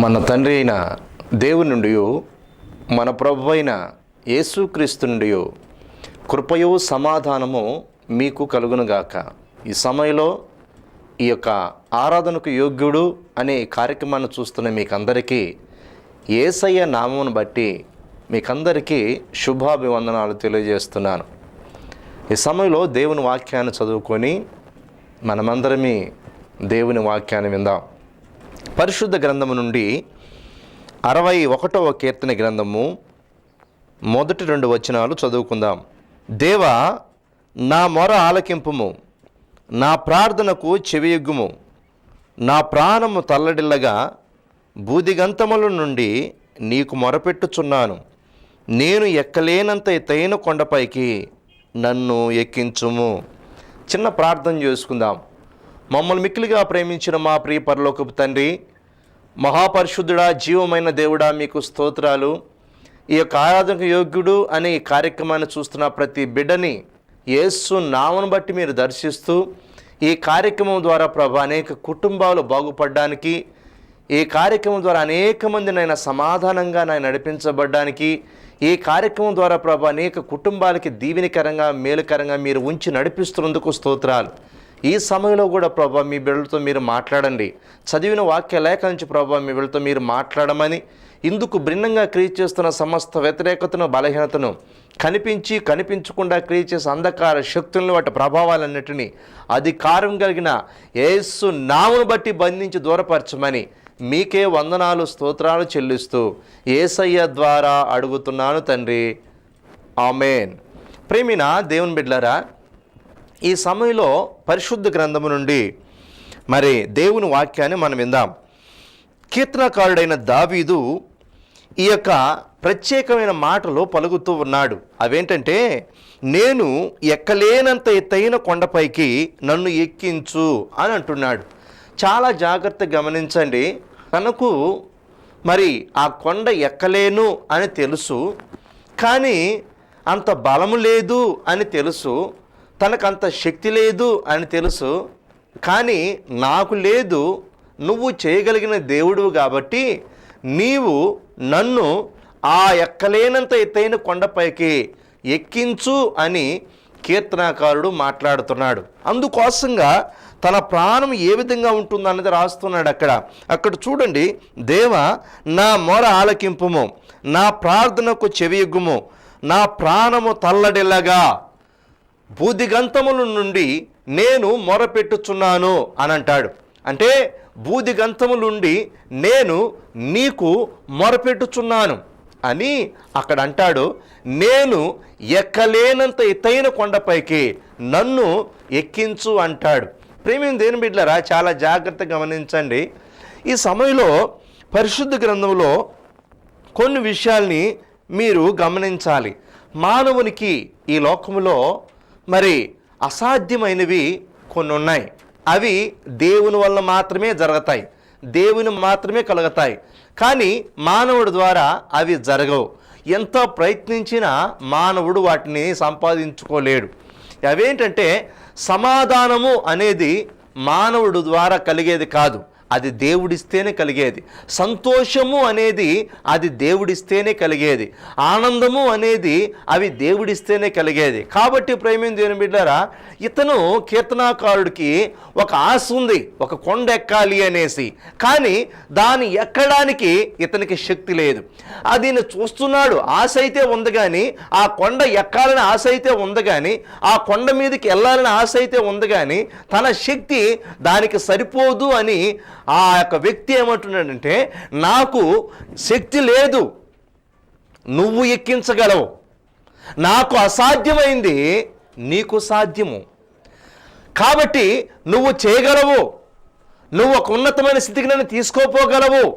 మన తండ్రి అయిన దేవుని నుండి మన ప్రభు అయిన యేసుక్రీస్తు నుండి కృపయో సమాధానము మీకు కలుగునుగాక ఈ సమయంలో ఈ యొక్క ఆరాధనకు యోగ్యుడు అనే కార్యక్రమాన్ని చూస్తున్న మీకందరికీ ఏసయ్య నామమును బట్టి మీకందరికీ శుభాభివందనాలు తెలియజేస్తున్నాను. ఈ సమయంలో దేవుని వాక్యాన్ని చదువుకొని మనమందరమీ దేవుని వాక్యాన్ని విందాం. పరిశుద్ధ గ్రంథము నుండి అరవై ఒకటవ కీర్తన గ్రంథము మొదటి రెండు వచనాలు చదువుకుందాం. దేవ నా మొర ఆలకింపుము నా ప్రార్థనకు చెవియొగ్గుము నా ప్రాణము తల్లడిల్లగా బూదిగంతముల నుండి నీకు మొరపెట్టుచున్నాను. నేను ఎక్కలేనంత ఎత్తైన కొండపైకి నన్ను ఎక్కించుము. చిన్న ప్రార్థన చేసుకుందాం. మమ్మల్ని మిక్కిలిగా ప్రేమించిన మా ప్రియ పరలోకపు తండ్రి మహాపరిశుద్ధుడా జీవమైన దేవుడా మీకు స్తోత్రాలు. ఈ యొక్క ఆరాధనకు యోగ్యుడు అనే ఈ కార్యక్రమాన్ని చూస్తున్న ప్రతి బిడ్డని యేసు నామను బట్టి మీరు దర్శిస్తూ ఈ కార్యక్రమం ద్వారా ప్రభు అనేక కుటుంబాలు బాగుపడడానికి ఈ కార్యక్రమం ద్వారా అనేక మంది నాయన సమాధానంగా నాయన నడిపించబడ్డానికి ఈ కార్యక్రమం ద్వారా ప్రభు అనేక కుటుంబాలకి దీవెనికరంగా మేలుకరంగా మీరు ఉంచి నడిపిస్తున్నందుకు స్తోత్రాలు. ఈ సమయంలో కూడా ప్రభా మీ బిడ్డలతో మీరు మాట్లాడండి. చదివిన వాక్య లేఖ నుంచి ప్రభా మీ బిడ్డలతో మీరు మాట్లాడమని ఇందుకు భిన్నంగా క్రియ చేస్తున్న సమస్త వ్యతిరేకతను బలహీనతను కనిపించి కనిపించకుండా క్రియ చేసే అంధకార శక్తులను వాటి ప్రభావాలన్నిటినీ అధికారం కలిగిన యేసు నామును బట్టి బంధించి దూరపరచమని మీకే వందనాలు స్తోత్రాలు చెల్లిస్తూ ఏసయ్య ద్వారా అడుగుతున్నాను తండ్రి. ఆమెన్. ప్రేమిన దేవుని బిడ్లారా ఈ సమయంలో పరిశుద్ధ గ్రంథము నుండి మరి దేవుని వాక్యాన్ని మనం విందాం. కీర్తనకారుడైన దావీదు ఈ యొక్క ప్రత్యేకమైన మాటలు పలుకుతూ ఉన్నాడు. అవేంటంటే నేను ఎక్కలేనంత ఎత్తైన కొండపైకి నన్ను ఎక్కించు అని అంటున్నాడు. చాలా జాగ్రత్త గమనించండి. తనకు మరి ఆ కొండ ఎక్కలేను అని తెలుసు. కానీ అంత బలము లేదు అని తెలుసు. తనకు అంత శక్తి లేదు అని తెలుసు కానీ నాకు లేదు నువ్వు చేయగలిగిన దేవుడు కాబట్టి నీవు నన్ను ఆ ఎక్కలేనంత ఎత్తైన కొండపైకి ఎక్కించు అని కీర్తనాకారుడు మాట్లాడుతున్నాడు. అందుకోసంగా తన ప్రాణం ఏ విధంగా ఉంటుందన్నది రాస్తున్నాడు అక్కడ. అక్కడ చూడండి దేవ నా మొర ఆలకింపుము నా ప్రార్థనకు చెవియగ్గుము నా ప్రాణము తల్లడిల్లగా బూదిగంతముల నుండి నేను మొరపెట్టుచున్నాను అని అంటాడు అంటే బూదిగంతములుండి నేను నీకు మొరపెట్టుచున్నాను అని అక్కడ అంటాడు నేను ఎక్కలేనంత ఎత్తైన కొండపైకి నన్ను ఎక్కించు అంటాడు. ప్రేమిం దేని బిడ్డలరా చాలా జాగ్రత్త గమనించండి. ఈ సమయంలో పరిశుద్ధ గ్రంథంలో కొన్ని విషయాల్ని మీరు గమనించాలి. మానవునికి ఈ లోకంలో మరి అసాధ్యమైనవి కొన్ని ఉన్నాయి అవి దేవుని వల్ల మాత్రమే జరుగుతాయి. దేవుని మాత్రమే కలుగుతాయి. కానీ మానవుడి ద్వారా అవి జరగవు. ఎంత ప్రయత్నించినా మానవుడు వాటిని సంపాదించుకోలేడు. అవేంటంటే సమాధానము అనేది మానవుడు ద్వారా కలిగేది కాదు. అది దేవుడిస్తేనే కలిగేది. సంతోషము అనేది అది దేవుడిస్తేనే కలిగేది. ఆనందము అనేది అవి దేవుడిస్తేనే కలిగేది. కాబట్టి ప్రేమిం దేని బిడ్డారా ఇతను కీర్తనాకారుడికి ఒక ఆశ ఉంది ఒక కొండ ఎక్కాలి అనేసి. కానీ దాన్ని ఎక్కడానికి ఇతనికి శక్తి లేదు. అది చూస్తున్నాడు ఆశ అయితే ఉంది కానీ ఆ కొండ ఎక్కాలని ఆశ అయితే ఉంది కానీ ఆ కొండ మీదకి వెళ్ళాలని ఆశ అయితే ఉంది కానీ తన శక్తి దానికి సరిపోదు అని ఆ యొక్క వ్యక్తి ఏమంటున్నాడంటే నాకు శక్తి లేదు. నువ్వు ఎక్కించగలవు. నాకు అసాధ్యమైంది నీకు సాధ్యము. కాబట్టి నువ్వు చేయగలవు. నువ్వు ఒక ఉన్నతమైన స్థితికి నన్ను తీసుకోపోగలవు.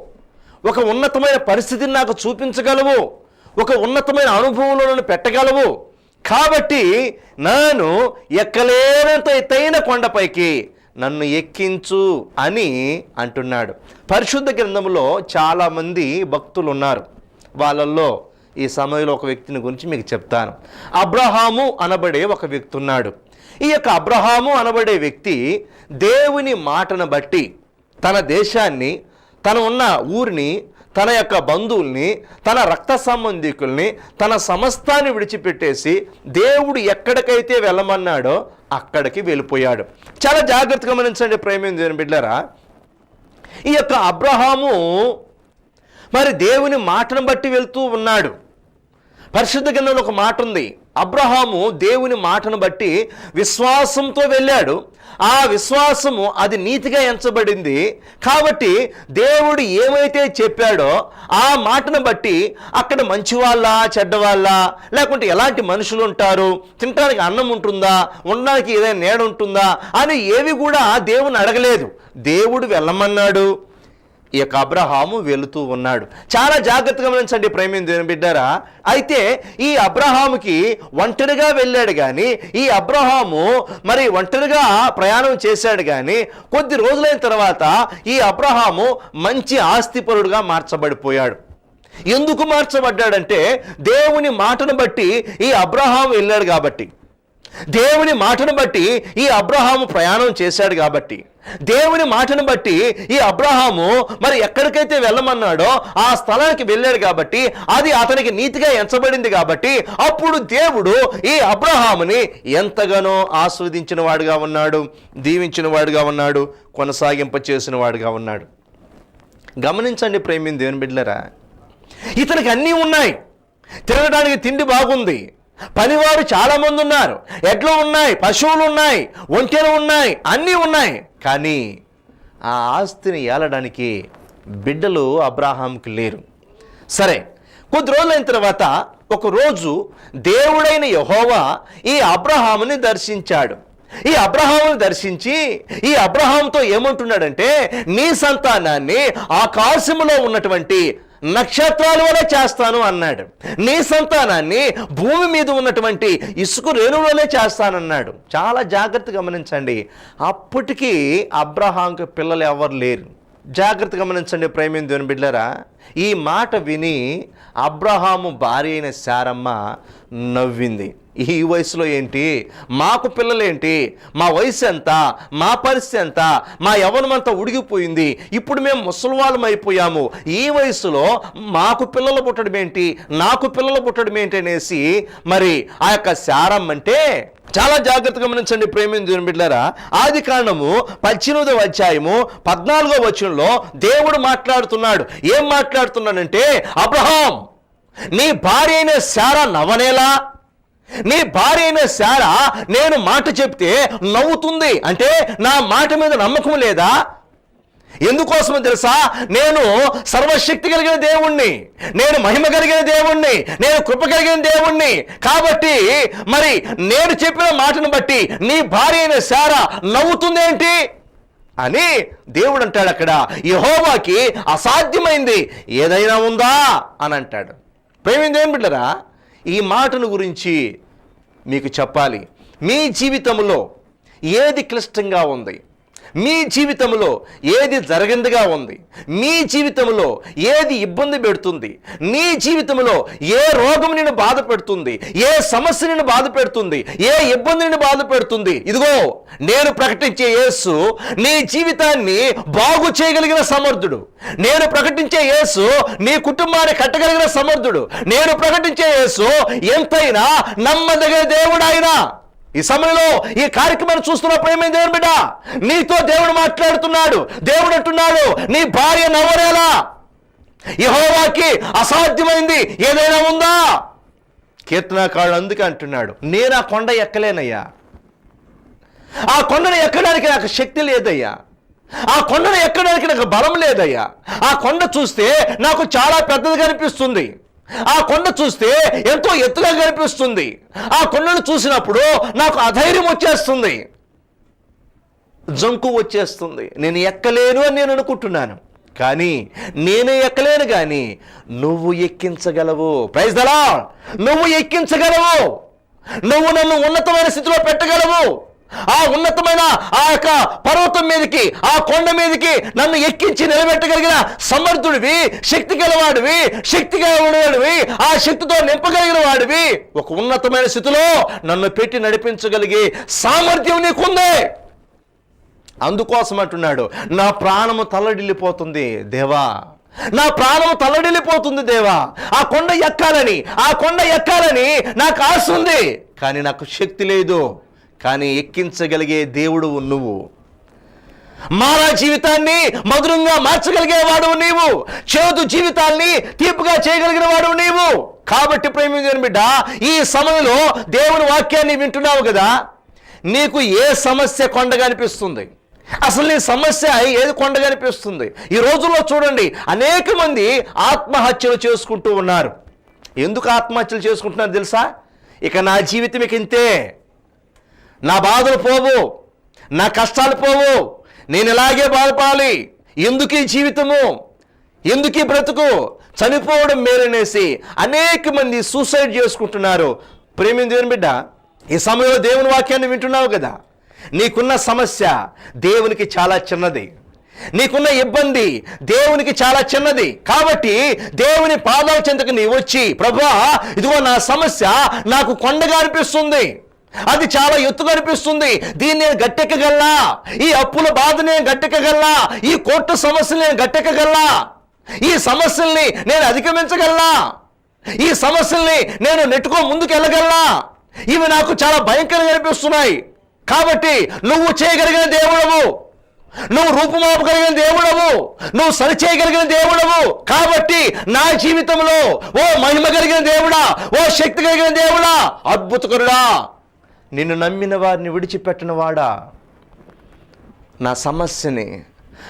ఒక ఉన్నతమైన పరిస్థితిని నాకు చూపించగలవు. ఒక ఉన్నతమైన అనుభవంలో నన్ను పెట్టగలవు. కాబట్టి నేను ఎక్కలేనంత ఎత్తైన కొండపైకి నన్ను ఎక్కించు అని అంటున్నాడు. పరిశుద్ధ గ్రంథంలో చాలామంది భక్తులు ఉన్నారు వాళ్ళల్లో ఈ సమయంలో ఒక వ్యక్తిని గురించి మీకు చెప్తాను. అబ్రహాము అనబడే ఒక వ్యక్తి ఉన్నాడు ఈ యొక్క అబ్రహాము అనబడే వ్యక్తి దేవుని మాటను బట్టి తన దేశాన్ని తన ఉన్న ఊరిని తన యొక్క బంధువుల్ని తన రక్త సంబంధికుల్ని తన సమస్తాన్ని విడిచిపెట్టేసి దేవుడు ఎక్కడికైతే వెళ్ళమన్నాడో అక్కడికి వెళ్ళిపోయాడు. చాలా జాగ్రత్తగా గమనించండి ప్రేమ బిడ్డారా ఈ యొక్క అబ్రహాము మరి దేవుని మాటను బట్టి వెళ్తూ ఉన్నాడు. పరిశుద్ధ గ్రంథంలో ఒక మాట ఉంది. అబ్రహాము దేవుని మాటను బట్టి విశ్వాసంతో వెళ్ళాడు. ఆ విశ్వాసము అది నీతిగా ఎంచబడింది. కాబట్టి దేవుడు ఏమైతే చెప్పాడో ఆ మాటను బట్టి అక్కడ మంచి వాళ్ళ చెడ్డవాళ్ళ లేకుంటే ఎలాంటి మనుషులు ఉంటారు? తినడానికి అన్నం ఉంటుందా? ఉండడానికి ఏదైనా నీడ ఉంటుందా? అని ఏవి కూడా దేవుని అడగలేదు. దేవుడు వెళ్ళమన్నాడు. ఈ యొక్క అబ్రహాము వెళుతూ ఉన్నాడు. చాలా జాగ్రత్తగా గమనించండి ప్రేమిని దేని బిడ్డారా. అయితే ఈ అబ్రహాముకి ఒంటరిగా వెళ్ళాడు కానీ ఈ అబ్రహాము మరి ఒంటరిగా ప్రయాణం చేశాడు కానీ కొద్ది రోజులైన తర్వాత ఈ అబ్రహాము మంచి ఆస్తిపరుడుగా మార్చబడిపోయాడు. ఎందుకు మార్చబడ్డాడంటే దేవుని మాటను బట్టి ఈ అబ్రహాం వెళ్ళాడు కాబట్టి. దేవుని మాటను బట్టి ఈ అబ్రహాము ప్రయాణం చేశాడు కాబట్టి. దేవుని మాటను బట్టి ఈ అబ్రహాము మరి ఎక్కడికైతే వెళ్ళమన్నాడో ఆ స్థలానికి వెళ్ళాడు కాబట్టి అది అతనికి నీతిగా ఎంచబడింది కాబట్టి అప్పుడు దేవుడు ఈ అబ్రహాముని ఎంతగానో ఆస్వాదించిన వాడుగా ఉన్నాడు దీవించిన వాడుగా ఉన్నాడు కొనసాగింప చేసిన వాడుగా ఉన్నాడు. గమనించండి ప్రేమిని దేవుని బిడ్డలరా ఇతనికి అన్నీ ఉన్నాయి. తినడానికి తిండి బాగుంది. పనివారు చాలా మంది ఉన్నారు ఎడ్లు ఉన్నాయి పశువులు ఉన్నాయి ఒంటెలు ఉన్నాయి అన్నీ ఉన్నాయి. కానీ ఆ ఆస్తిని ఏలడానికి బిడ్డలు అబ్రాహాంకి లేరు. సరే కొద్ది రోజులైన తర్వాత ఒక రోజు దేవుడైన యహోవా ఈ అబ్రహాముని దర్శించాడు. ఈ అబ్రహాముని దర్శించి ఈ అబ్రహాంతో ఏమంటున్నాడంటే నీ సంతానాన్ని ఆకాశములో ఉన్నటువంటి నక్షత్రాల వలె చేస్తాను అన్నాడు. నీ సంతానాన్ని భూమి మీద ఉన్నటువంటి ఇసుక రేణువులోనే చేస్తానన్నాడు. చాలా జాగ్రత్త గమనించండి. అప్పటికీ అబ్రహాంకు పిల్లలు ఎవరు లేరు. జాగ్రత్త గమనించండి ప్రేమిని దేవుని బిడ్డరా ఈ మాట విని అబ్రహాము భార్య అయిన శారమ్మ నవ్వింది. ఈ వయసులో ఏంటి? మాకు పిల్లలేంటి? మా వయసు ఎంత? మా పరిస్థితి ఎంత? మా యవనమంతా ఉడిగిపోయింది. ఇప్పుడు మేము ముసలివాళ్ళం అయిపోయాము. ఈ వయసులో మాకు పిల్లలు పుట్టడం ఏంటి? నాకు పిల్లలు పుట్టడం ఏంటి అనేసి మరి ఆ యొక్క శారం అంటే చాలా జాగ్రత్తగా గమనించండి ప్రేమించిన బిడ్డారా ఆది కారణము పద్దెనిమిదవ అధ్యాయము పద్నాలుగో వచనంలో దేవుడు మాట్లాడుతున్నాడు. ఏం మాట్లాడుతున్నాడంటే అబ్రహాం నీ భార్య అయిన శారా నవనేలా నీ భార్య అయిన శారా నేను మాట చెప్తే నవ్వుతుంది. అంటే నా మాట మీద నమ్మకం లేదా? ఎందుకోసమో తెలుసా? నేను సర్వశక్తి కలిగిన దేవుణ్ణి. నేను మహిమ కలిగిన దేవుణ్ణి. నేను కృప కలిగిన దేవుణ్ణి. కాబట్టి మరి నేను చెప్పిన మాటను బట్టి నీ భార్య అయిన శారా నవ్వుతుందేంటి? అని దేవుడు అంటాడు అక్కడ. యహోవాకి అసాధ్యమైంది. ఏదైనా ఉందా? అని అంటాడు. ప్రేమిందేం బిడ్డరా? ఈ మాటను గురించి మీకు చెప్పాలి. మీ జీవితంలో ఏది క్లిష్టంగా ఉంది? మీ జీవితంలో ఏది జరిగిందిగా ఉంది? మీ జీవితంలో ఏది ఇబ్బంది పెడుతుంది? నీ జీవితంలో ఏ రోగం నిన్ను బాధ పెడుతుంది? ఏ సమస్య నిన్ను బాధ పెడుతుంది? ఏ ఇబ్బంది నిన్ను బాధ పెడుతుంది? ఇదిగో నేను ప్రకటించే యేసు నీ జీవితాన్ని బాగు చేయగలిగిన సమర్థుడు. నేను ప్రకటించే యేసు నీ కుటుంబాన్ని కట్టగలిగిన సమర్థుడు. నేను ప్రకటించే యేసు ఎంతైనా నమ్మదగిన దేవుడు ఆయన. ఈ సమయంలో ఈ కార్యక్రమాన్ని చూస్తున్నప్పుడు ఏమైంది దేవుని బిడ్డ? నీతో దేవుడు మాట్లాడుతున్నాడు. దేవుడు అంటున్నాడు నీ భార్య నవ్వరేలా? యహోవాకి అసాధ్యమైంది. ఏదైనా ఉందా? కీర్తనాకారుడు అందుకే అంటున్నాడు నేను ఆ కొండ ఎక్కలేనయ్యా. ఆ కొండను ఎక్కడానికి నాకు శక్తి లేదయ్యా. ఆ కొండను ఎక్కడానికి నాకు బలం లేదయ్యా. ఆ కొండ చూస్తే నాకు చాలా పెద్దది కనిపిస్తుంది ఆ కొండ చూస్తే ఎంతో ఎత్తుగా కనిపిస్తుంది. ఆ కొండను చూసినప్పుడు నాకు అధైర్యం వచ్చేస్తుంది. జంకు వచ్చేస్తుంది. నేను ఎక్కలేను అని నేను అనుకుంటున్నాను. కానీ నేనే ఎక్కలేను కానీ నువ్వు ఎక్కించగలవు. ప్రైజ్ దలా నువ్వు ఎక్కించగలవు. నువ్వు నన్ను ఉన్నతమైన స్థితిలో పెట్టగలవు. ఆ ఉన్నతమైన ఆ యొక్క పర్వతం మీదకి ఆ కొండ మీదకి నన్ను ఎక్కించి నిలబెట్టగలిగిన సమర్థుడివి శక్తి గలవాడివి శక్తి గలవాడివి ఆ శక్తితో నింపగలిగిన వాడివి. ఒక ఉన్నతమైన స్థితిలో నన్ను పెట్టి నడిపించగలిగే సామర్థ్యం నీకుందే. అందుకోసం అంటున్నాడు నా ప్రాణము తల్లడిల్లిపోతుంది దేవా. నా ప్రాణం తల్లడిల్లిపోతుంది దేవా. ఆ కొండ ఎక్కాలని ఆ కొండ ఎక్కాలని నాకు ఆశ ఉంది. కానీ నాకు శక్తి లేదు. కానీ ఎక్కించగలిగే దేవుడు నువ్వు. మారా జీవితాన్ని మధురంగా మార్చగలిగేవాడు నీవు. చేదు జీవితాన్ని తీపుగా చేయగలిగిన వాడు నీవు. కాబట్టి ప్రేమించిన బిడ్డ ఈ సమయంలో దేవుని వాక్యాన్ని వింటున్నావు కదా? నీకు ఏ సమస్య కొండగా అనిపిస్తుంది? అసలు నీ సమస్య ఏది కొండగా అనిపిస్తుంది? ఈ రోజుల్లో చూడండి అనేక మంది ఆత్మహత్యలు చేసుకుంటూ ఉన్నారు. ఎందుకు ఆత్మహత్యలు చేసుకుంటున్నారు తెలుసా? ఇక నా జీవితం ఇక ఇంతే. నా బాధలు పోవు నా కష్టాలు పోవు. నేను ఇలాగే బాధపడాలి. ఎందుకు ఈ జీవితము? ఎందుకు ఈ బ్రతుకు? చనిపోవడం మేలనేసి అనేక మంది సూసైడ్ చేసుకుంటున్నారు. ప్రేమి దేవుని బిడ్డ? ఈ సమయంలో దేవుని వాక్యాన్ని వింటున్నావు కదా? నీకున్న సమస్య దేవునికి చాలా చిన్నది. నీకున్న ఇబ్బంది దేవునికి చాలా చిన్నది. కాబట్టి దేవుని పాదాల చెంతకు నీ వచ్చి ప్రభా ఇదిగో నా సమస్య నాకు కొండగా అనిపిస్తుంది. అది చాలా ఎత్తుగా అనిపిస్తుంది. దీన్ని నేను గట్టెక్కగల్లా ఈ అప్పుల బాధ నేను గట్టెక్కగల్లా ఈ కోర్టు సమస్యలు నేను గట్టెక్కగల్లా ఈ సమస్యల్ని నేను అధిగమించగల్లా ఈ సమస్యల్ని నేను నెట్టుకో ముందుకు వెళ్ళగలనా ఇవి నాకు చాలా భయంకరంగా అనిపిస్తున్నాయి. కాబట్టి నువ్వు చేయగలిగిన దేవుడవు. నువ్వు రూపుమాపగలిగిన దేవుడవు. నువ్వు సరిచేయగలిగిన దేవుడవు. కాబట్టి నా జీవితంలో ఓ మహిమ కలిగిన దేవుడా ఓ శక్తి కలిగిన దేవుడా అద్భుతకరుడా. నిన్ను నమ్మిన వారిని విడిచిపెట్టిన వాడా? నా సమస్యని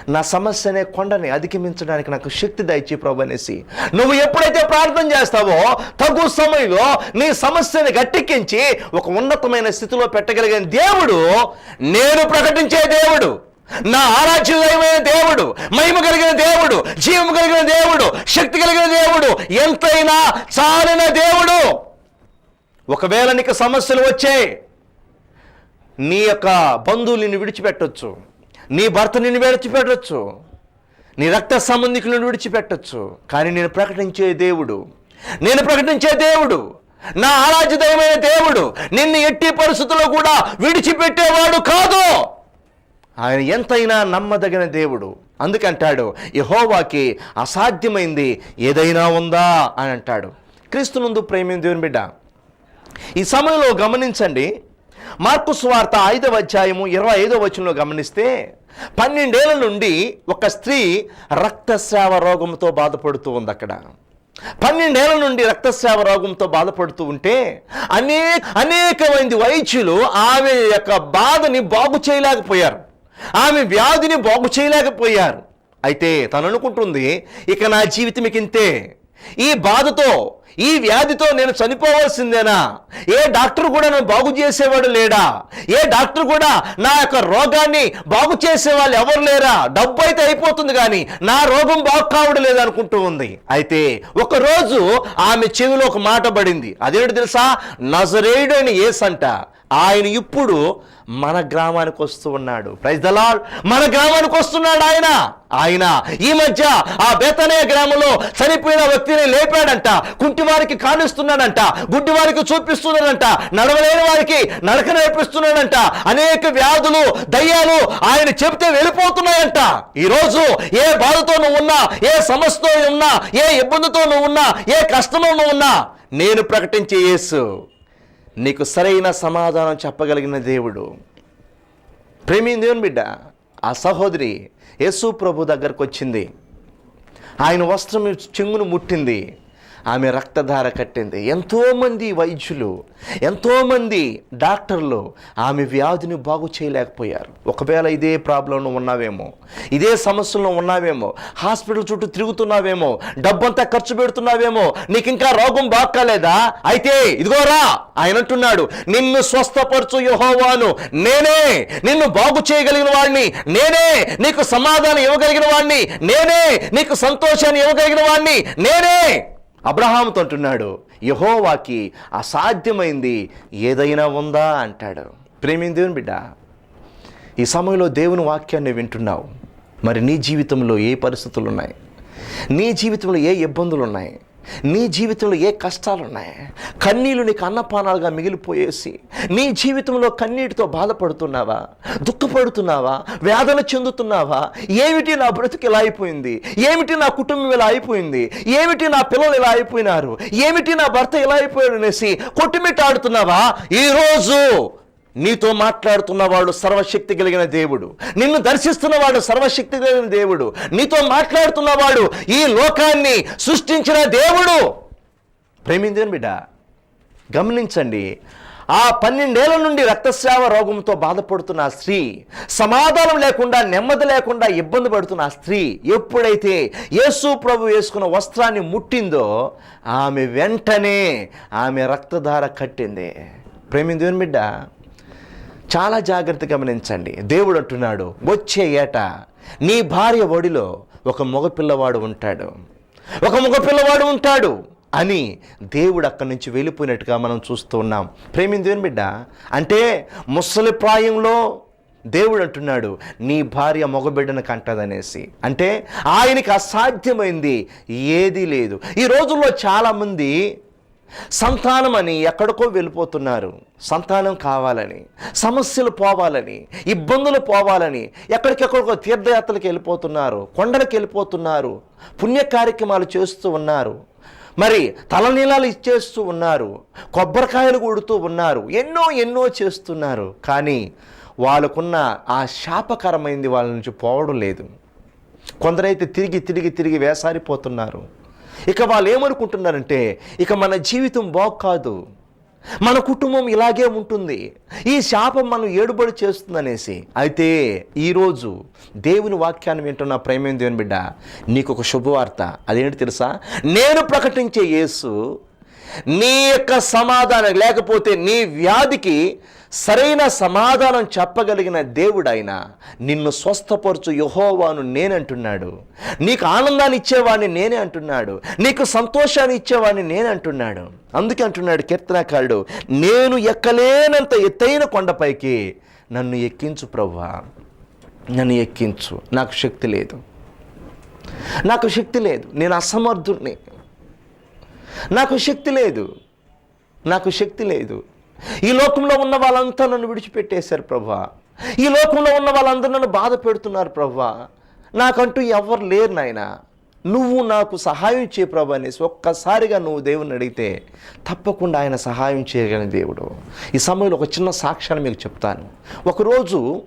నా సమస్య అనే కొండని అధిగమించడానికి నాకు శక్తి దయచి ప్రభు అనేసి. నువ్వు ఎప్పుడైతే ప్రార్థన చేస్తావో తగు సమయంలో నీ సమస్యని గట్టెక్కించి ఒక ఉన్నతమైన స్థితిలో పెట్టగలిగిన దేవుడు నేను ప్రకటించే దేవుడు. నా ఆరాధ్యమైన దేవుడు మహిమ కలిగిన దేవుడు జీవం కలిగిన దేవుడు శక్తి కలిగిన దేవుడు ఎంతైనా చాలిన దేవుడు. ఒకవేళ నీకు సమస్యలు వచ్చాయి నీ యొక్క బంధువులు నిన్ను విడిచిపెట్టొచ్చు. నీ భర్త నిన్ను విడిచిపెట్టొచ్చు. నీ రక్త సంబంధికులను విడిచిపెట్టొచ్చు. కానీ నేను ప్రకటించే దేవుడు నేను ప్రకటించే దేవుడు నా ఆరాధ్యదయమైన దేవుడు నిన్ను ఎట్టి పరిస్థితుల్లో కూడా విడిచిపెట్టేవాడు కాదు. ఆయన ఎంతైనా నమ్మదగిన దేవుడు. అందుకంటాడు యహోవాకి అసాధ్యమైంది ఏదైనా ఉందా అని అంటాడు. క్రీస్తునందు ప్రేమ దేవుని బిడ్డ? ఈ సమయంలో గమనించండి మార్కు స్వార్త ఐదవ అధ్యాయము ఇరవై ఐదవ వచనంలో గమనిస్తే పన్నెండేళ్ళ నుండి ఒక స్త్రీ రక్తస్రావ రోగంతో బాధపడుతూ ఉంది అక్కడ. పన్నెండేళ్ళ నుండి రక్తస్రావ రోగంతో బాధపడుతూ ఉంటే అనేక అనేక మంది వైద్యులు ఆమె యొక్క బాధని బాగు చేయలేకపోయారు. ఆమె వ్యాధిని బాగు చేయలేకపోయారు. అయితే తను అనుకుంటుంది ఇక నా జీవితం ఇక ఇంతే. ఈ బాధతో ఈ వ్యాధితో నేను చనిపోవాల్సిందేనా? ఏ డాక్టర్ కూడా నన్ను బాగు చేసేవాడు లేడా? ఏ డాక్టర్ కూడా నా యొక్క రోగాన్ని బాగు చేసే వాళ్ళు ఎవరు లేరా? డబ్బు అయితే అయిపోతుంది కానీ నా రోగం బాగు కావడం లేదనుకుంటూ ఉంది. అయితే ఒకరోజు ఆమె చెవిలో ఒక మాట పడింది. అదేంటి తెలుసా? నజరేయుడు అని ఏసంట ఆయన ఇప్పుడు మన గ్రామానికి వస్తూ ఉన్నాడు. ప్రైజ్ దలాల్ మన గ్రామానికి వస్తున్నాడు ఆయన. ఆయన ఈ మధ్య ఆ బేతనే గ్రామంలో చనిపోయిన వ్యక్తిని లేపాడంట. కుంటి వారికి కానిస్తున్నాడంట గుడ్డి వారికి చూపిస్తున్నాడంట. నడవలేని వారికి నడక నేర్పిస్తున్నాడంట. అనేక వ్యాధులు దయ్యాలు ఆయన చెబితే వెళ్ళిపోతున్నాయంట. ఈరోజు ఏ బాధతో నువ్వు ఉన్నా ఏ సమస్యతో ఉన్నా ఏ ఇబ్బందితో నువ్వు ఉన్నా ఏ కష్టంలో నువ్వు ఉన్నా నేను ప్రకటించే యేసు. నీకు సరైన సమాధానం చెప్పగలిగిన దేవుడు. ప్రేమి దేవుని బిడ్డ ఆ సహోదరి యేసు ప్రభు దగ్గరకు వచ్చింది ఆయన వస్త్రం చెంగును ముట్టింది. ఆమె రక్తధార కట్టింది. ఎంతోమంది వైద్యులు ఎంతోమంది డాక్టర్లు ఆమె వ్యాధిని బాగు చేయలేకపోయారు. ఒకవేళ ఇదే ప్రాబ్లంలో ఉన్నావేమో ఇదే సమస్యలో ఉన్నావేమో హాస్పిటల్ చుట్టూ తిరుగుతున్నావేమో డబ్బంతా ఖర్చు పెడుతున్నావేమో నీకు ఇంకా రోగం బాక్కలేదా అయితే ఇదిగోరా ఆయన అంటున్నాడు నిన్ను స్వస్థపరచు యహోవాను నేనే నిన్ను బాగు చేయగలిగిన వాడిని నేనే నీకు సమాధానం ఇవ్వగలిగిన వాడిని నేనే నీకు సంతోషాన్ని ఇవ్వగలిగిన వాడిని నేనే అబ్రహాముతో అంటున్నాడు యహోవాకి అసాధ్యమైంది ఏదైనా ఉందా? అంటాడు. ప్రేమింది దేవుని బిడ్డ ఈ సమయంలో దేవుని వాక్యాన్ని వింటున్నావు. మరి నీ జీవితంలో ఏ పరిస్థితులు ఉన్నాయి? నీ జీవితంలో ఏ ఇబ్బందులు ఉన్నాయి? నీ జీవితంలో ఏ కష్టాలు ఉన్నాయి కన్నీళ్ళు నీకు అన్నపానాలుగా మిగిలిపోయేసి నీ జీవితంలో కన్నీటితో బాధపడుతున్నావా? దుఃఖపడుతున్నావా? వేదన చెందుతున్నావా? ఏమిటి నా బ్రతుకు ఇలా అయిపోయింది? ఏమిటి నా కుటుంబం ఇలా అయిపోయింది? ఏమిటి నా పిల్లలు ఇలా అయిపోయినారు? ఏమిటి నా భర్త ఇలా అయిపోయాడు అనేసి కొట్టుమిట్టాడుతున్నావా? ఈరోజు నీతో మాట్లాడుతున్నవాడు సర్వశక్తి కలిగిన దేవుడు. నిన్ను దర్శిస్తున్నవాడు సర్వశక్తి కలిగిన దేవుడు. నీతో మాట్లాడుతున్నవాడు ఈ లోకాన్ని సృష్టించిన దేవుడు. ప్రేమిందని బిడ్డ గమనించండి. ఆ పన్నెండేళ్ళ నుండి రక్తస్రావ రోగంతో బాధపడుతున్న ఆ స్త్రీ సమాధానం లేకుండా నెమ్మది లేకుండా ఇబ్బంది పడుతున్న ఆ స్త్రీ ఎప్పుడైతే యేసు ప్రభు వేసుకున్న వస్త్రాన్ని ముట్టిందో ఆమె వెంటనే ఆమె రక్తధార కట్టింది. ప్రేమిందేని బిడ్డ చాలా జాగ్రత్త గమనించండి. దేవుడు అంటున్నాడు వచ్చే ఏట నీ భార్య ఒడిలో ఒక మగపిల్లవాడు ఉంటాడు. ఒక మగ పిల్లవాడు ఉంటాడు అని దేవుడు అక్కడి నుంచి వెళ్ళిపోయినట్టుగా మనం చూస్తూ ఉన్నాం. ప్రేమిందేని బిడ్డ? అంటే ముసలి ప్రాయంలో దేవుడు అంటున్నాడు నీ భార్య మగబిడ్డను కంటదనేసి. అంటే ఆయనకి అసాధ్యమైంది ఏదీ లేదు. ఈ రోజుల్లో చాలామంది సంతానం అని ఎక్కడికో వెళ్ళిపోతున్నారు. సంతానం కావాలని సమస్యలు పోవాలని ఇబ్బందులు పోవాలని ఎక్కడికెక్కడికో తీర్థయాత్రలకు వెళ్ళిపోతున్నారు కొండలకు వెళ్ళిపోతున్నారు పుణ్య కార్యక్రమాలు చేస్తూ ఉన్నారు. మరి తలనీలాలు ఇచ్చేస్తూ ఉన్నారు కొబ్బరికాయలు కొడుతూ ఉన్నారు ఎన్నో ఎన్నో చేస్తున్నారు. కానీ వాళ్ళకున్న ఆ శాపకరమైంది వాళ్ళ నుంచి పోవడం లేదు. కొందరైతే తిరిగి తిరిగి తిరిగి వేసారిపోతున్నారు. ఇక వాళ్ళు ఏమనుకుంటున్నారంటే ఇక మన జీవితం బాగు కాదు. మన కుటుంబం ఇలాగే ఉంటుంది. ఈ శాపం మనం ఏడుబడి చేస్తుందనేసి. అయితే ఈరోజు దేవుని వాక్యాన్ని వింటున్న ప్రేమ దేవుని బిడ్డ నీకు ఒక శుభవార్త. అదేంటి తెలుసా? నేను ప్రకటించే యేసు నీ యొక్క సమాధానం లేకపోతే నీ వ్యాధికి సరైన సమాధానం చెప్పగలిగిన దేవుడైన నిన్ను స్వస్థపరచు యహోవాను నేనంటున్నాడు. నీకు ఆనందాన్ని ఇచ్చేవాడిని నేనే అంటున్నాడు. నీకు సంతోషాన్ని ఇచ్చేవాడిని నేనే అంటున్నాడు. అందుకే అంటున్నాడు కీర్తనకారుడు నేను ఎక్కలేనంత ఎత్తైన కొండపైకి నన్ను ఎక్కించు ప్రవ్వా. నన్ను ఎక్కించు. నాకు శక్తి లేదు. నాకు శక్తి లేదు. నేను అసమర్థుడిని నాకు శక్తి లేదు. నాకు శక్తి లేదు. ఈ లోకంలో ఉన్న వాళ్ళంతా నన్ను విడిచిపెట్టేశారు ప్రభా. ఈ లోకంలో ఉన్న వాళ్ళందరూ నన్ను బాధ పెడుతున్నారు ప్రభా. నాకంటూ ఎవరు లేరు నాయన. నువ్వు నాకు సహాయం చే ప్రభా అనేసి ఒక్కసారిగా నువ్వు దేవుని అడిగితే తప్పకుండా ఆయన సహాయం చేయగలిగిన దేవుడు. ఈ సమయంలో ఒక చిన్న సాక్ష్యాన్ని మీకు చెప్తాను. ఒకరోజు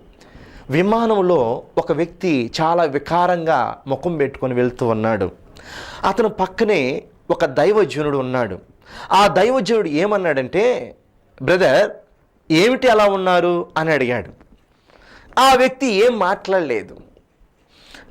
విమానంలో ఒక వ్యక్తి చాలా వికారంగా ముఖం పెట్టుకొని వెళ్తూ ఉన్నాడు. అతను పక్కనే ఒక దైవజనుడు ఉన్నాడు. ఆ దైవజనుడు ఏమన్నాడంటే బ్రదర్ ఏమిటి అలా ఉన్నారు? అని అడిగాడు. ఆ వ్యక్తి ఏం మాట్లాడలేదు.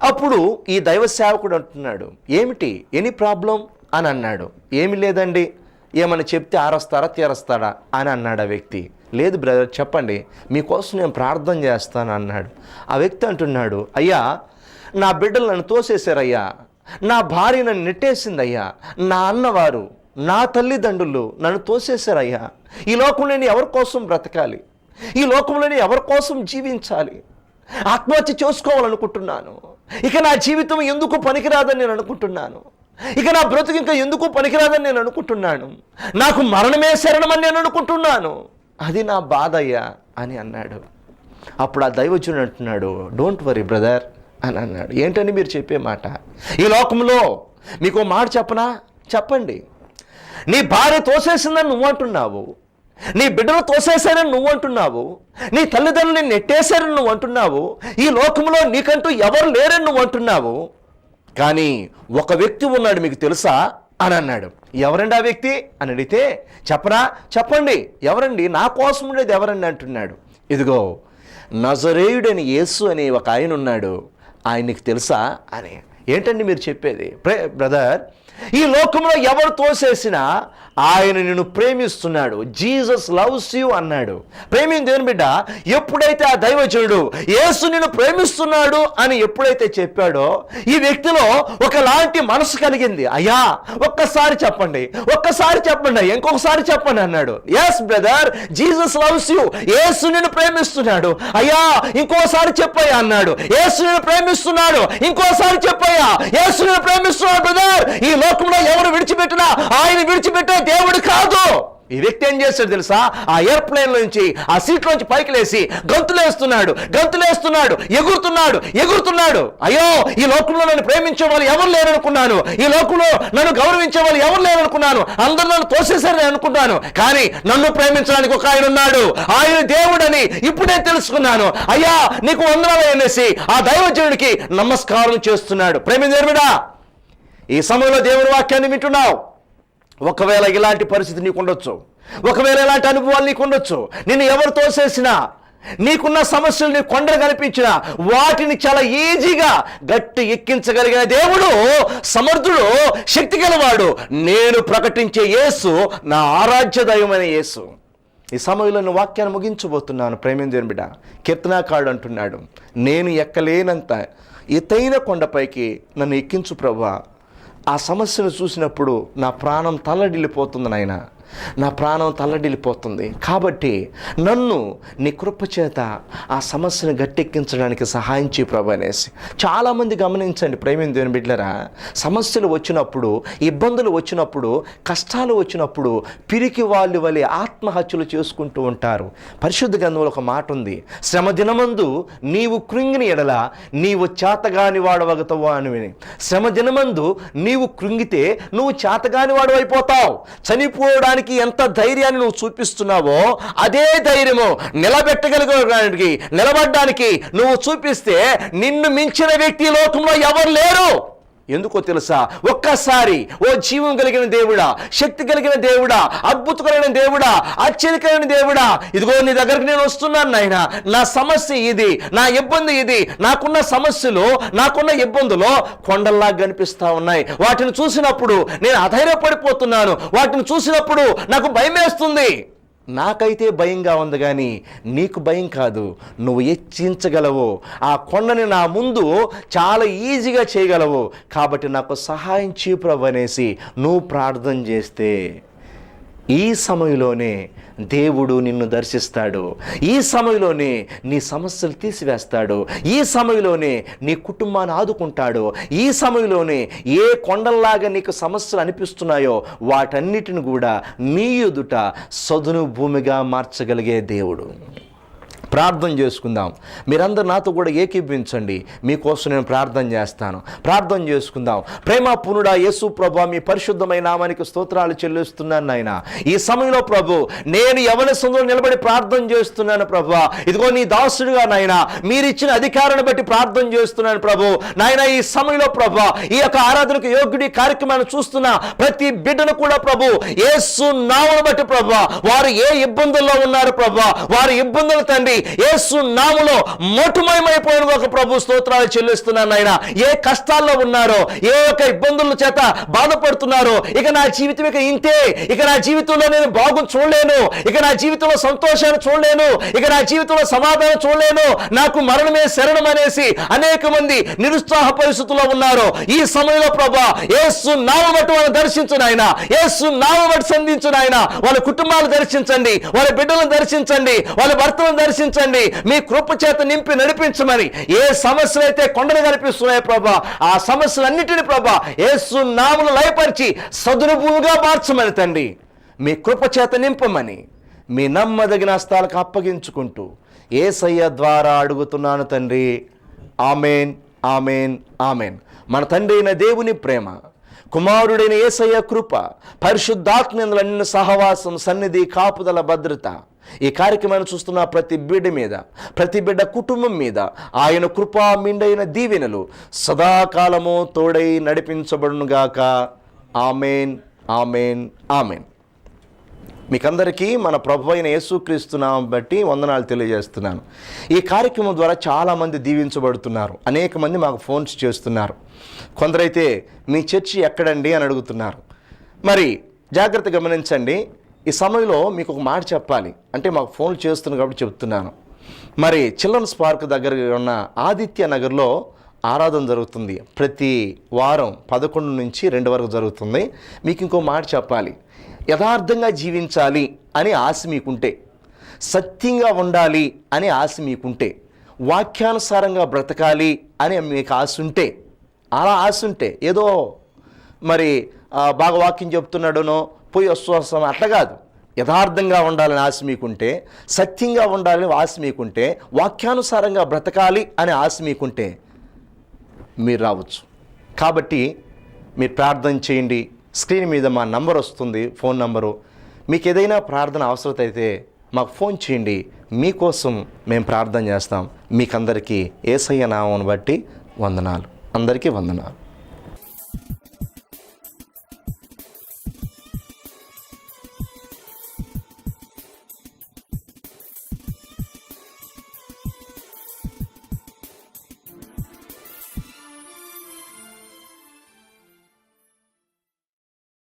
అప్పుడు ఈ దైవ సేవకుడు అంటున్నాడు ఏమిటి? Any problem? అని అన్నాడు. ఏమి లేదండి. ఏమైనా చెప్తే ఆరస్తారా తీరస్తాడా అని అన్నాడు ఆ వ్యక్తి. లేదు బ్రదర్ చెప్పండి. మీకోసం నేను ప్రార్థన చేస్తాను అన్నాడు. ఆ వ్యక్తి అంటున్నాడు అయ్యా నా బిడ్డలు నన్ను తోసేశారయ్యా. నా భార్య నన్ను నెట్టేసిందయ్యా. నా అన్నవారు నా తల్లిదండ్రులు నన్ను తోసేశారయ్యా. ఈ లోకంలో నేను ఎవరి కోసం బ్రతకాలి? ఈ లోకంలో నేను ఎవరి కోసం జీవించాలి? ఆత్మహత్య చేసుకోవాలనుకుంటున్నాను. ఇక నా జీవితం ఎందుకు పనికిరాదని నేను అనుకుంటున్నాను? ఇక నా బ్రతుకు ఇంకా ఎందుకు పనికిరాదని నేను అనుకుంటున్నాను? నాకు మరణమే శరణమని నేను అనుకుంటున్నాను. అది నా బాధయ్యా అని అన్నాడు. అప్పుడు ఆ దైవజుడు అంటున్నాడు డోంట్ వరీ బ్రదర్ అని అన్నాడు. ఏంటని మీరు చెప్పే మాట? ఈ లోకంలో మీకు ఓ మాట చెప్పనా? చెప్పండి. నీ భార్య తోసేసిందని నువ్వు అంటున్నావు. నీ బిడ్డలు తోసేశారని నువ్వు అంటున్నావు. నీ తల్లిదండ్రులు నిన్ను నెట్టేశారని నువ్వు అంటున్నావు. ఈ లోకంలో నీకంటూ ఎవరు లేరని నువ్వు అంటున్నావు. కానీ ఒక వ్యక్తి ఉన్నాడు మీకు తెలుసా? అని అన్నాడు. ఎవరండి ఆ వ్యక్తి? అని అడిగితే చెప్పరా చెప్పండి. ఎవరండి? నా కోసం ఉండేది ఎవరండి? అంటున్నాడు. ఇదిగో నజరేయుడని యేసు అనే ఒక ఆయన ఉన్నాడు. ఆయనకి తెలుసా అని. ఏంటండి మీరు చెప్పేది? ప్రే బ్రదర్ ఈ లోకంలో ఎవరు తోసేసినా ఆయన నిన్ను ప్రేమిస్తున్నాడు. జీసస్ లవ్స్ యూ అన్నాడు. ప్రేమింది దేవుని బిడ్డ? ఎప్పుడైతే ఆ దైవజనుడు యేసు నిన్ను ప్రేమిస్తున్నాడు అని ఎప్పుడైతే చెప్పాడో ఈ వ్యక్తిలో ఒకలాంటి మనసు కలిగింది. అయ్యా ఒక్కసారి చెప్పండి. ఒక్కసారి చెప్పండి ఇంకొకసారి చెప్పండి అన్నాడు. Yes brother Jesus loves you Yesu నిన్ను ప్రేమిస్తున్నాడు. అయ్యా ఇంకోసారి చెప్పయ్యా అన్నాడు. యేసు నిన్ను ప్రేమిస్తున్నాడు. ఇంకోసారి చెప్పయ్యా. యేసు నిన్ను ప్రేమిస్తున్నాడు బ్రదర్ ఈ లోకంలో ఎవరు విడిచిపెట్టినా ఆయన విడిచిపెట్టే దేవుడు కాదు. ఈ వ్యక్తి ఏం చేస్తాడు తెలుసా? ఆ ఎయిర్ప్లేన్ నుంచి ఆ సీట్ నుంచి పైకి లేసి గంతులేస్తున్నాడు గంతులేస్తున్నాడు ఎగురుతున్నాడు ఎగురుతున్నాడు. అయ్యో ఈ లోకంలో నన్ను ప్రేమించే వాళ్ళు ఎవరు లేరనుకున్నాను. ఈ లోకంలో నన్ను గౌరవించే వాళ్ళు ఎవరు లేరనుకున్నాను. అందరూ నన్ను తోసేశారని అనుకుంటాను. కానీ నన్ను ప్రేమించడానికి ఒక ఆయన ఉన్నాడు. ఆయన దేవుడని ఇప్పుడే తెలుసుకున్నాను. అయ్యా నీకు వందనాలు అనేసి ఆ దైవజనుడికి నమస్కారం చేస్తున్నాడు. ప్రేమి దేవుడా ఈ సమయంలో దేవుని వాక్యాన్ని వింటున్నావు. ఒకవేళ ఇలాంటి పరిస్థితి నీకు ఉండొచ్చు ఒకవేళ ఇలాంటి అనుభవాలు నీకు ఉండొచ్చు నిన్ను ఎవరు తోసేసినా నీకున్న సమస్యలు నీ కొండలు కనిపించిన వాటిని చాలా ఈజీగా గట్టి ఎక్కించగలిగిన దేవుడు సమర్థుడు శక్తి గలవాడు నేను ప్రకటించే యేసు నా ఆరాధ్య దైవమైన యేసు. ఈ సమయంలో వాక్యాన్ని ముగించబోతున్నాను ప్రేమేంద్రుని బిడ్డ. కీర్తనాకాడు అంటున్నాడు నేను ఎక్కలేనంత ఎతైన కొండపైకి నన్ను ఎక్కించు ప్రభా. ఆ సమస్యను చూసినప్పుడు నా ప్రాణం తల్లడిల్లిపోతుంది నాయన. నా ప్రాణం తల్లడిల్లిపోతుంది. కాబట్టి నన్ను నీ కృపచేత ఆ సమస్యను గట్టెక్కించడానికి సహాయం చేయి ప్రభు అనేసి. చాలామంది గమనించండి ప్రేమ దేవుని బిడ్డలరా. సమస్యలు వచ్చినప్పుడు ఇబ్బందులు వచ్చినప్పుడు కష్టాలు వచ్చినప్పుడు పిరికి వాళ్ళు వలె ఆత్మహత్యలు చేసుకుంటూ ఉంటారు. పరిశుద్ధ గ్రంథంలో ఒక మాట ఉంది. శ్రమ దినమందు నీవు కృంగిని ఎడల నీవు చేతగాని వాడవగతవు అని విని. శ్రమ దినమందు నీవు కృంగితే నువ్వు చేతగాని వాడు అయిపోతావు. చనిపోవడానికి ఎంత ధైర్యాన్ని నువ్వు చూపిస్తున్నావో అదే ధైర్యము నిలబెట్టగలిగడానికి నిలబడ్డానికి నువ్వు చూపిస్తే నిన్ను మించిన వ్యక్తి లోకంలో ఎవరు లేరు. ఎందుకో తెలుసా? ఒక్కసారి ఓ జీవం కలిగిన దేవుడా శక్తి కలిగిన దేవుడా అద్భుతకరమైన దేవుడా అత్యధికమైన దేవుడా ఇదిగో నీ దగ్గరికి నేను వస్తున్నాను నాయన. నా సమస్య ఇది నా ఇబ్బంది ఇది నాకున్న సమస్యలు నాకున్న ఇబ్బందులు కొండల్లా కనిపిస్తా ఉన్నాయి. వాటిని చూసినప్పుడు నేను అధైర్యపడిపోతున్నాను. వాటిని చూసినప్పుడు నాకు భయమేస్తుంది. నాకైతే భయంగా ఉంది కానీ నీకు భయం కాదు. నువ్వు హెచ్చించగలవు ఆ కొండని నా ముందు చాలా ఈజీగా చేయగలవు. కాబట్టి నాకు సహాయం చేపురవు అనేసి నువ్వు ప్రార్థన చేస్తే ఈ సమయంలోనే దేవుడు నిన్ను దర్శిస్తాడు. ఈ సమయంలోనే నీ సమస్యలు తీసివేస్తాడు. ఈ సమయంలోనే నీ కుటుంబాన్ని ఆదుకుంటాడు. ఈ సమయంలోనే ఏ కొండల్లాగా నీకు సమస్యలు అనిపిస్తున్నాయో వాటన్నిటిని కూడా నీ ఎదుట సదును భూమిగా మార్చగలిగే దేవుడు. ప్రార్థన చేసుకుందాం. మీరందరూ నాతో కూడా ఏకీభించండి మీకోసం నేను ప్రార్థన చేస్తాను. ప్రార్థన చేసుకుందాం. ప్రేమ పునుడా యేసు ప్రభు మీ పరిశుద్ధమైన నామానికి స్తోత్రాలు చెల్లిస్తున్నాను నాయన. ఈ సమయంలో ప్రభు నేను ఎవరి సందులో నిలబడి ప్రార్థన చేస్తున్నాను ప్రభు. ఇదిగో నీ దాసుడుగా నాయన మీరిచ్చిన అధికారాన్ని బట్టి ప్రార్థన చేస్తున్నాను ప్రభు. నాయన ఈ సమయంలో ప్రభు ఈ యొక్క ఆరాధనకు యోగ్యుడి కార్యక్రమాన్ని చూస్తున్న ప్రతి బిడ్డను కూడా ప్రభు ఏసు నామను బట్టి ప్రభు వారు ఏ ఇబ్బందుల్లో ఉన్నారు ప్రభు వారి ఇబ్బందులు తండ్రి యేసు నాములో మటుమయమైపోయిన ఒక ప్రభు స్తోత్రాలు చెల్లిస్తున్నాను ఆయన ఏ కష్టాల్లో ఉన్నారో ఏ యొక్క ఇబ్బందుల చేత బాధపడుతున్నారో ఇక నా జీవితం ఇక ఇంతే. ఇక నా జీవితంలో నేను బాగు చూడలేను. ఇక నా జీవితంలో సంతోషాన్ని చూడలేను. ఇక నా జీవితంలో సమాధానం చూడలేను. నాకు మరణమే శరణం అనేసి అనేక మంది నిరుత్సాహ పరిస్థితుల్లో ఉన్నారు. ఈ సమయంలో ప్రభా ఏసు నామబట్టు వాళ్ళని దర్శించు నాయన. ఏసు నామబట్టు సంధించు నాయన. వాళ్ళ కుటుంబాలు దర్శించండి. వాళ్ళ బిడ్డలను దర్శించండి. వాళ్ళ భర్తలను దర్శించండి. మీ కృప చేత నింపి నడిపించమని ఏ సమస్యలు అయితే కొండలు కనిపిస్తున్నాయో ప్రభా ఆ సమస్యలన్నిటిని ప్రభా ఏసు నాములు లయపరిచి సదునుభూమిగా మార్చమని తండ్రి. మీ కృప చేత నింపమని మీ నమ్మదగిన హస్తాలకు అప్పగించుకుంటూ ఏసయ్య ద్వారా అడుగుతున్నాను తండ్రి. Amen amen amen. మన తండ్రి అయిన దేవుని ప్రేమ కుమారుడైన ఏసయ్య కృప పరిశుద్ధాత్మల సహవాసం సన్నిధి కాపుదల భద్రత ఈ కార్యక్రమాన్ని చూస్తున్న ప్రతి బిడ్డ మీద ప్రతి బిడ్డ కుటుంబం మీద ఆయన కృపా మిండైన దీవెనలు సదాకాలము తోడై నడిపించబడునుగాక. Amen amen amen. మీకందరికీ మన ప్రభు అయిన యేసుక్రీస్తునామం బట్టి వందనాలు తెలియజేస్తున్నాను. ఈ కార్యక్రమం ద్వారా చాలామంది దీవించబడుతున్నారు. అనేక మంది మాకు ఫోన్స్ చేస్తున్నారు. కొందరైతే మీ చర్చి ఎక్కడండి? అని అడుగుతున్నారు. మరి జాగ్రత్త గమనించండి ఈ సమయంలో మీకు ఒక మాట చెప్పాలి. అంటే మాకు ఫోన్ చేస్తున్నాను కాబట్టి చెప్తున్నాను. మరి చిల్డ్రన్స్ పార్క్ దగ్గర ఉన్న ఆదిత్య నగర్లో ఆరాధన జరుగుతుంది. ప్రతి వారం పదకొండు నుంచి రెండు వరకు జరుగుతుంది. మీకు ఇంకో మాట చెప్పాలి. యథార్థంగా జీవించాలి అని ఆశ మీకుంటే సత్యంగా ఉండాలి అని ఆశ మీకుంటే వాక్యానుసారంగా బ్రతకాలి అని మీకు ఆశ ఉంటే అలా ఆశ ఉంటే ఏదో మరి బాగా వాక్యం చెప్తున్నాడునో పోయి వస్తాం అట్లా కాదు. యథార్థంగా ఉండాలని ఆశ మీకుంటే సత్యంగా ఉండాలని ఆశ మీకుంటే వాక్యానుసారంగా బ్రతకాలి అనే ఆశ మీకుంటే మీరు రావచ్చు. కాబట్టి మీరు ప్రార్థన చేయండి. స్క్రీన్ మీద మా నంబర్ వస్తుంది ఫోన్ నంబరు. మీకు ఏదైనా ప్రార్థన అవసరం అయితే మాకు ఫోన్ చేయండి. మీకోసం మేము ప్రార్థన చేస్తాం. మీకందరికీ ఏసయ్య నామం బట్టి వందనాలు. అందరికీ వందనాలు.